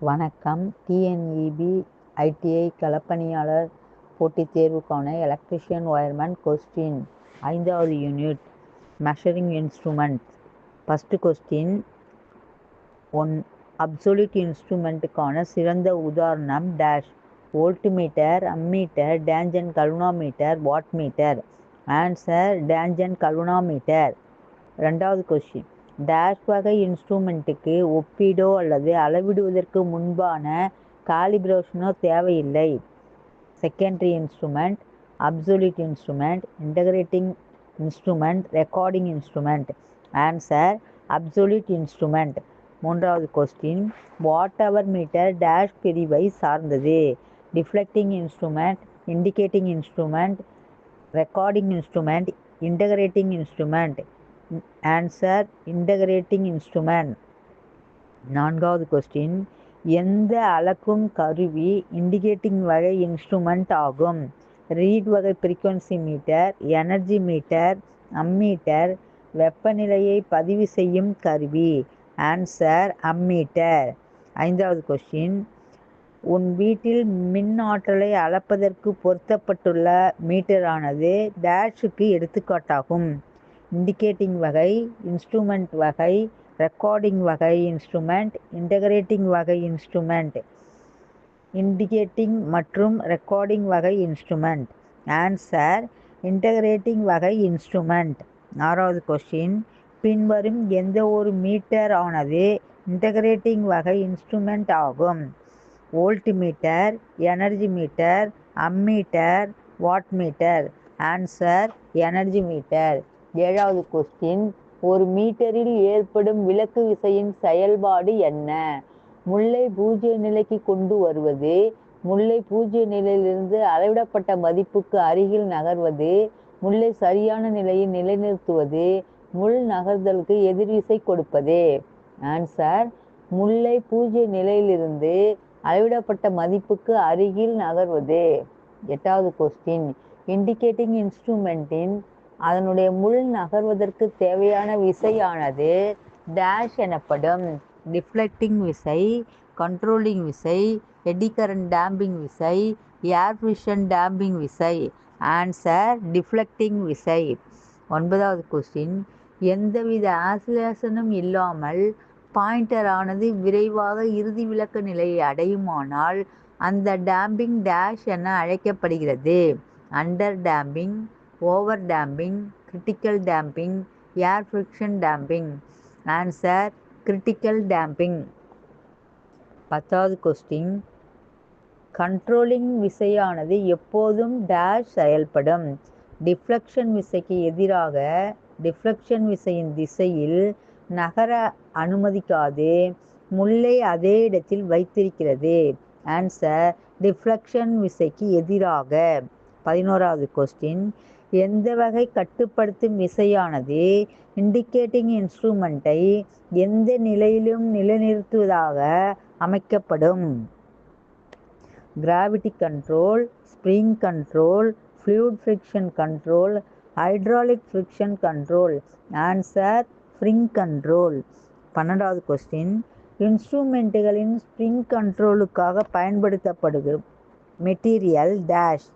வணக்கம். TNEB ITI களப்பணியாளர் போட்டித் தேர்வுக்கான எலக்ட்ரிஷியன் ஒயர்மேன் கொஸ்டின் ஐந்தாவது unit measuring instrument first question one absolute இன்ஸ்ட்ருமெண்ட்டுக்கான சிறந்த உதாரணம் dash voltmeter ammeter tangent galvanometer wattmeter answer tangent galvanometer ரெண்டாவது கொஸ்டின் டேஷ் வகை இன்ஸ்ட்ருமெண்ட்டுக்கு ஒப்பீடோ அல்லது அளவிடுவதற்கு முன்பான காலிப்ரேஷனோ தேவையில்லை. Secondary instrument absolute instrument integrating instrument recording instrument answer absolute instrument மூன்றாவது question watt hour meter dash பிரிவை சார்ந்தது. Deflecting instrument indicating instrument recording instrument integrating instrument answer integrating instrument நான்காவது கொஸ்டின் எந்த அளக்கும் கருவி இண்டிகேட்டிங் வகை இன்ஸ்ட்ருமெண்ட் ஆகும்? ரீட் வகை frequency meter energy meter ammeter வெப்பநிலையை பதிவு செய்யும் கருவி. ஆன்சர் அம்மீட்டர் ஐந்தாவது கொஸ்டின் உன் வீட்டில் மின் ஆற்றலை அளப்பதற்கு பொருத்தப்பட்டுள்ள மீட்டரானது டேஷுக்கு எடுத்துக்காட்டாகும். இண்டிகேட்டிங் வகை இன்ஸ்ட்ருமெண்ட் வகை ரெக்கார்டிங் வகை இன்ஸ்ட்ருமெண்ட் இன்டகிரேட்டிங் வகை இன்ஸ்ட்ருமெண்ட். இண்டிகேட்டிங் மற்றும் ரெக்கார்டிங் வகை இன்ஸ்ட்ருமெண்ட். ஆன்சர் இன்டகிரேட்டிங் வகை இன்ஸ்ட்ருமெண்ட். ஆறாவது கொஸ்டின் பின்வரும் எந்த ஒரு மீட்டர் ஆனது இன்டகிரேட்டிங் வகை இன்ஸ்ட்ருமெண்ட் ஆகும்? Voltmeter energy meter ammeter wattmeter? Answer energy meter. ஏழாவது கொஸ்டின் ஒரு மீட்டரில் ஏற்படும் விளக்கு விசையின் செயல்பாடு என்ன? முல்லை பூஜ்ய நிலைக்கு கொண்டு வருவது முல்லை பூஜ்ய நிலையிலிருந்து அளவிடப்பட்ட மதிப்புக்கு அருகில் நகர்வது முல்லை சரியான நிலையை நிலைநிறுத்துவது முள் நகர்தலுக்கு எதிர்விசை கொடுப்பது. ஆன்சர் முல்லை பூஜ்ய நிலையிலிருந்து அளவிடப்பட்ட மதிப்புக்கு அருகில் நகர்வது. எட்டாவது கொஸ்டின் இண்டிகேட்டிங் இன்ஸ்ட்ருமெண்ட்டின் அதனுடைய முள் நகர்வதற்கு தேவையான விசையானது டேஷ் எனப்படும் டிஃப்ளெக்டிங் விசை கண்ட்ரோலிங் விசை எடிகரன் டேம்பிங் விசை ஏர் ஃபிஷன் டேம்பிங் விசை. ஆன்சர் டிஃப்ளெக்டிங் விசை. ஒன்பதாவது கொஸ்டின் எந்தவித ஆசிலேஷனும் இல்லாமல் பாயிண்டரானது விரைவாக இறுதி விளக்க நிலையை அடையுமானால் அந்த டேம்பிங் டேஷ் என அழைக்கப்படுகிறது. Under damping over damping critical damping air friction damping. Answer critical damping. பத்தாவது கொஸ்டின் கண்ட்ரோலிங் விசையானது எப்போதும் டேஷ் செயல்படும். டிஃப்ளெக்ஷன் விசைக்கு எதிராக டிஃப்ளெக்ஷன் விசையின் திசையில் நகர அனுமதிக்காது. முல்லை அதே இடத்தில் வைத்திருக்கிறது. ஆன்சர் டிஃப்ளெக்ஷன் விசைக்கு எதிராக. பதினோராவது கொஸ்டின் எந்த வகை கட்டுப்படுத்தும் விசையானது? இண்டிகேட்டிங் இன்ஸ்ட்ருமெண்ட்டை எந்த நிலையிலும் நிலைநிறுத்துவதாக அமைக்கப்படும். Gravity control spring control fluid friction control hydraulic friction control answer spring control பன்னெண்டாவது கொஸ்டின் இன்ஸ்ட்ருமெண்ட்டுகளின் ஸ்ப்ரிங் கண்ட்ரோலுக்காக பயன்படுத்தப்படுகிற material dash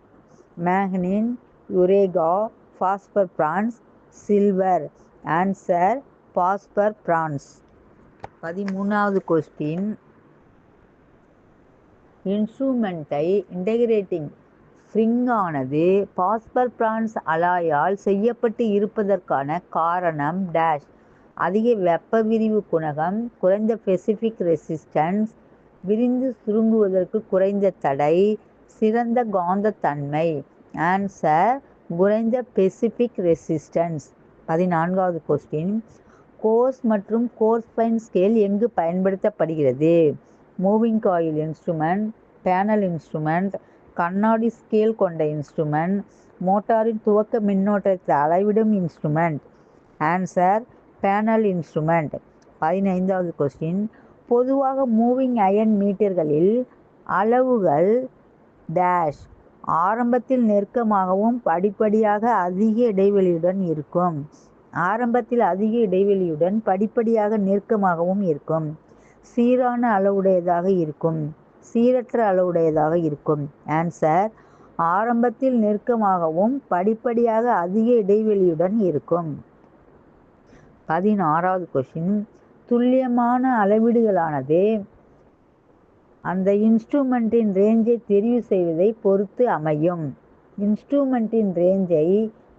manganin eureka phosphor bronze silver. Answer phosphor bronze. பதிமூணாவது கொஸ்டின். இன்ஸ்ட்ருமெண்ட்டை இன்டகிரேட்டிங் ஸ்ப்ரிங்கானது பாஸ்பர் பிரான்ஸ் அலாயால் செய்யப்பட்டு இருப்பதற்கான காரணம் டேஷ். அதிக வெப்ப விரிவு குணகம் குறைந்த ஸ்பெசிஃபிக் ரெசிஸ்டன்ஸ் விரிந்து சுருங்குவதற்கு குறைந்த தடை சிறந்த காந்தத்தன்மை. ஆன்சர் குறைந்த பெசிபிக் ரெசிஸ்டன்ஸ் பதினான்காவது கொஸ்டின் கோர்ஸ் மற்றும் கோர்ஸ் பைன் ஸ்கேல் எங்கு பயன்படுத்தப்படுகிறது? Moving coil instrument panel instrument கண்ணாடி ஸ்கேல் கொண்ட இன்ஸ்ட்ருமெண்ட் மோட்டாரின் துவக்க மின்னோட்டத்தை அளவிடும் இன்ஸ்ட்ருமெண்ட் ஆன்சர் பேனல் இன்ஸ்ட்ருமெண்ட் பதினைந்தாவது கொஸ்டின் பொதுவாக மூவிங் அயன் மீட்டர்களில் அளவுகள் டேஷ் ஆரம்பத்தில் நெருக்கமாகவும் படிப்படியாக அதிக இடைவெளியுடன் இருக்கும். ஆரம்பத்தில் அதிக இடைவெளியுடன் படிப்படியாக நெருக்கமாகவும் இருக்கும். சீரான அளவுடையதாக இருக்கும். சீரற்ற அளவுடையதாக இருக்கும். ஆன்சர் ஆரம்பத்தில் நெருக்கமாகவும் படிப்படியாக அதிக இடைவெளியுடன் இருக்கும். பதினாறாவது கொஷின் துல்லியமான அளவீடுகளானது அந்த இன்ஸ்ட்ருமெண்ட்டின் ரேஞ்சை தெரிவு செய்வதை பொறுத்து அமையும். இன்ஸ்ட்ருமெண்ட்டின் ரேஞ்சை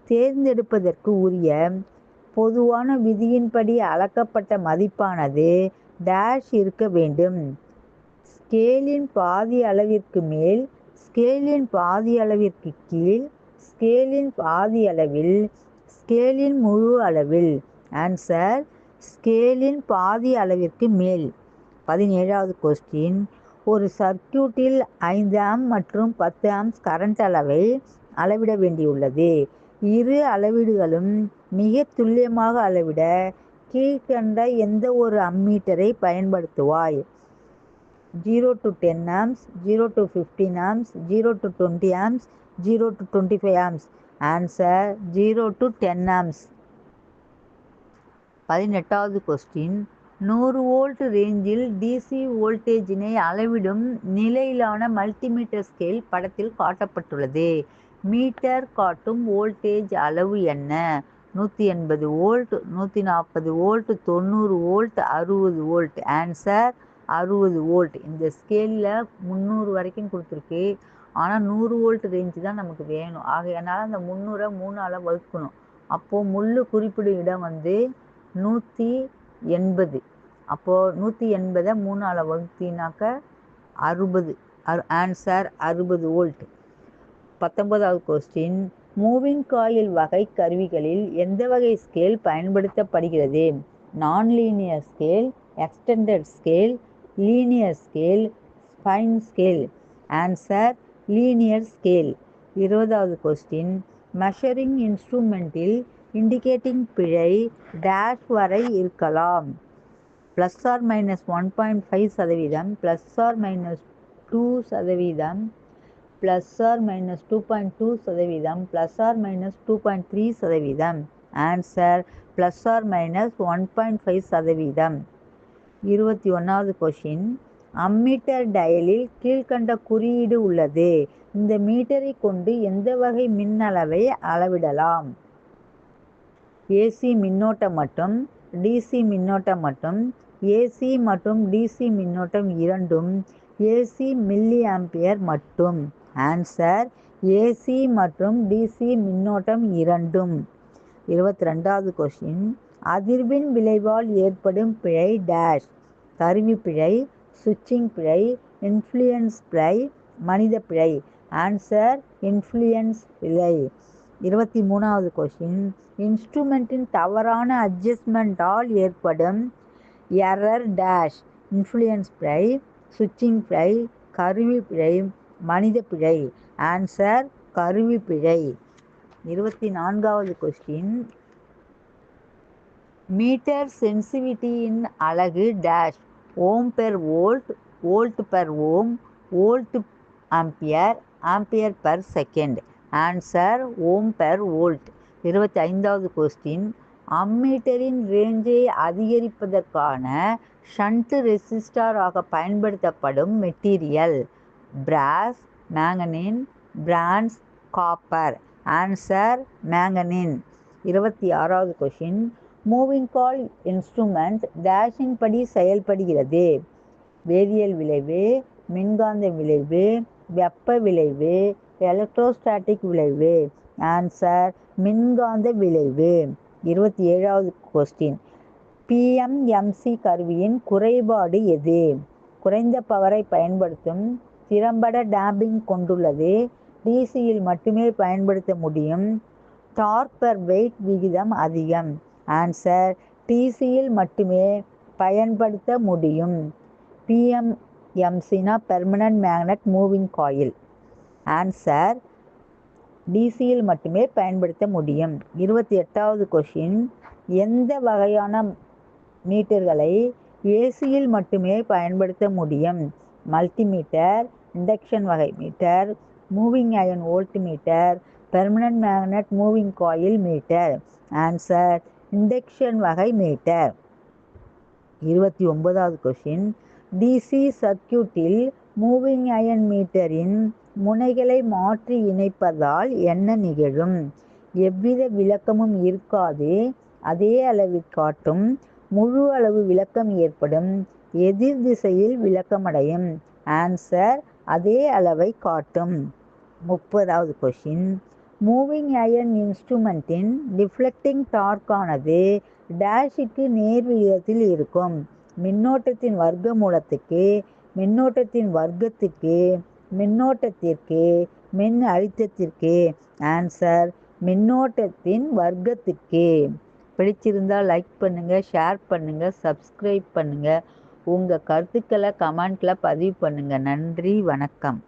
தேர்ந்தெடுப்பதற்கு உரிய பொதுவான விதியின்படி அளக்கப்பட்ட மதிப்பானது டேஷ் இருக்க வேண்டும். ஸ்கேலின் பாதி அளவிற்கு மேல் ஸ்கேலின் பாதி அளவிற்கு கீழ் ஸ்கேலின் பாதி அளவில் ஸ்கேலின் முழு அளவில். ஆன்சர் ஸ்கேலின் பாதி அளவிற்கு மேல். பதினேழாவது கொஸ்டின் ஒரு சர்க்கியூட்டில் ஐந்து ஆம் மற்றும் பத்து ஆம்ஸ் கரண்ட் அளவை அளவிட வேண்டியுள்ளது. இரு அளவீடுகளும் மிக துல்லியமாக அளவிட கீழ்கண்ட எந்த ஒரு அம்மீட்டரை பயன்படுத்துவாய்? Zero to ten amps zero to fifteen amps zero to twenty amps zero to twenty five amps answer zero to ten amps பதினெட்டாவது கொஸ்டின் நூறு வோல்ட் ரேஞ்சில் டிசி வோல்டேஜினை அளவிடும் நிலையிலான மல்டிமீட்டர் ஸ்கேல் படத்தில் காட்டப்பட்டுள்ளது. மீட்டர் காட்டும் வோல்டேஜ் அளவு என்ன? நூற்றி எண்பது வோல்ட் நூற்றி நாற்பது வோல்ட் தொண்ணூறு வோல்ட் அறுபது வோல்ட். ஆன்சர் அறுபது வோல்ட். இந்த ஸ்கேலில் முந்நூறு வரைக்கும் கொடுத்துருக்கு. ஆனால் நூறு வோல்ட் ரேஞ்சு தான் நமக்கு வேணும். ஆகையனால அந்த முந்நூறை மூணால் வகுக்கணும். அப்போது முள் குறிப்பிடும் இடம் வந்து நூற்றி எண்பது. அப்போது நூற்றி எண்பதை மூணால் வகுத்தினாக்க அறுபது. ஆன்சர் அறுபது வோல்ட் பத்தொன்பதாவது கொஸ்டின் மூவிங் காயில் வகை கருவிகளில் எந்த வகை ஸ்கேல் பயன்படுத்தப்படுகிறது? Non linear scale extended scale linear scale spine scale answer linear scale இருபதாவது கொஸ்டின் மெஷரிங் இன்ஸ்ட்ருமெண்ட்டில் இண்டிகேட்டிங் பிழை டேஷ் வரை இருக்கலாம். Plus or minus one point five சதவீதம் ப்ளஸ் ஆர் மைனஸ் டூ சதவீதம் plus or minus two point two சதவீதம் plus or minus two point three சதவீதம். Answer plus or minus one point five சதவீதம். இருபத்தி ஒன்றாவது கொஷின் அம்மீட்டர் டயலில் கீழ்கண்ட குறியீடு உள்ளது. இந்த மீட்டரை கொண்டு எந்த வகை மின்னளவை அளவிடலாம்? ஏசி மின்னோட்டம் மட்டும் டிசி மின்னோட்டம் மட்டும் ஏசி மற்றும் டிசி மின்னோட்டம் இரண்டும் ஏசி மில்லி ஆம்பியர் மட்டும். ஆன்சர் ஏசி மற்றும் டிசி மின்னோட்டம் இரண்டும். இருபத்தி ரெண்டாவது கொஷின் அதிர்வின் விளைவால் ஏற்படும் பிழை டேஷ் கருவி பிழை சுவிட்சிங் பிழை இன்ஃப்ளூயன்ஸ் பிழை மனித பிழை. ஆன்சர் இன்ஃப்ளூயன்ஸ் பிழை. இருபத்தி மூணாவது கொஷின் இன்ஸ்ட்ருமெண்ட்டின் தவறான அட்ஜஸ்ட்மெண்ட்டால் ஏற்படும் எரர் டேஷ் இன்ஃப்ளூயன்ஸ் பிழை சுவிட்சிங் பிழை கருவி பிழை மனித பிழை. ஆன்சர் கருவி பிழை. இருபத்தி நான்காவது கொஸ்டின் மீட்டர் சென்சிவிட்டியின் அழகு dash ohm per volt volt per ohm volt ampere ampere per second answer ohm per volt இருபத்தி ஐந்தாவது கொஸ்டின் அம்மீட்டரின் ரேஞ்சை அதிகரிப்பதற்கான ஷண்ட் ரெசிஸ்டாராக பயன்படுத்தப்படும் material. Brass manganin bronze copper. Answer manganin. இருபத்தி ஆறாவது கொஷின். மூவிங் கால் இன்ஸ்ட்ருமெண்ட் டேஷின் படி செயல்படுகிறது. வேதியியல் விளைவு மின்காந்த விளைவு வெப்ப விளைவு எலக்ட்ரோஸ்டாட்டிக் விளைவு. ஆன்சர் மின்காந்த விளைவு. இருபத்தி ஏழாவது கொஸ்டின் பிஎம்எம்சி கருவியின் குறைபாடு எது? குறைந்த பவரை பயன்படுத்தும் திறம்பட டேம்பிங் கொண்டுள்ளது. டிசியில் மட்டுமே பயன்படுத்த முடியும். டார்க் வெயிட் விகிதம் அதிகம். ஆன்சர் டிசியில் மட்டுமே பயன்படுத்த முடியும். பிஎம்எம்சினா permanent magnet moving coil answer டிசியில் மட்டுமே பயன்படுத்த முடியும். இருபத்தி எட்டாவது கொஷின் எந்த வகையான மீட்டர்களை ஏசியில் மட்டுமே பயன்படுத்த முடியும்? மல்டிமீட்டர் இண்டக்ஷன் வகை meter moving iron voltmeter permanent magnet moving coil meter answer induction வகை மீட்டர் இருபத்தி ஒன்பதாவது கொஷின் டிசி சர்க்யூட்டில் மூவிங் அயன் மீட்டரின் முனைகளை மாற்றி இணைப்பதால் என்ன நிகழும்? எவ்வித விளக்கமும் இருக்காது. அதே அளவில் காட்டும். முழு அளவு விளக்கம் ஏற்படும். எதிர் திசையில் விளக்கமடையும். ஆன்சர் அதே அளவை காட்டும். முப்பதாவது கொஷின் மூவிங் அயன் இன்ஸ்ட்ருமெண்ட்டின் டிஃப்ளெக்டிங் டார்க்கானது டேஷுக்கு நேர் விகிதத்தில் இருக்கும். மின்னோட்டத்தின் வர்க்க மூலத்துக்கு மின்னோட்டத்தின் வர்க்கத்துக்கு மின்னோட்டத்திற்கு மின் அழுத்தத்திற்கு ஆன்சர் மின்னோட்டத்தின் வர்க்கத்துக்கு பிடிச்சிருந்தால் லைக் பண்ணுங்கள் ஷேர் பண்ணுங்கள் சப்ஸ்கிரைப் பண்ணுங்கள் உங்கள் கருத்துக்களை கமெண்ட்டில் பதிவு பண்ணுங்கள் நன்றி வணக்கம்.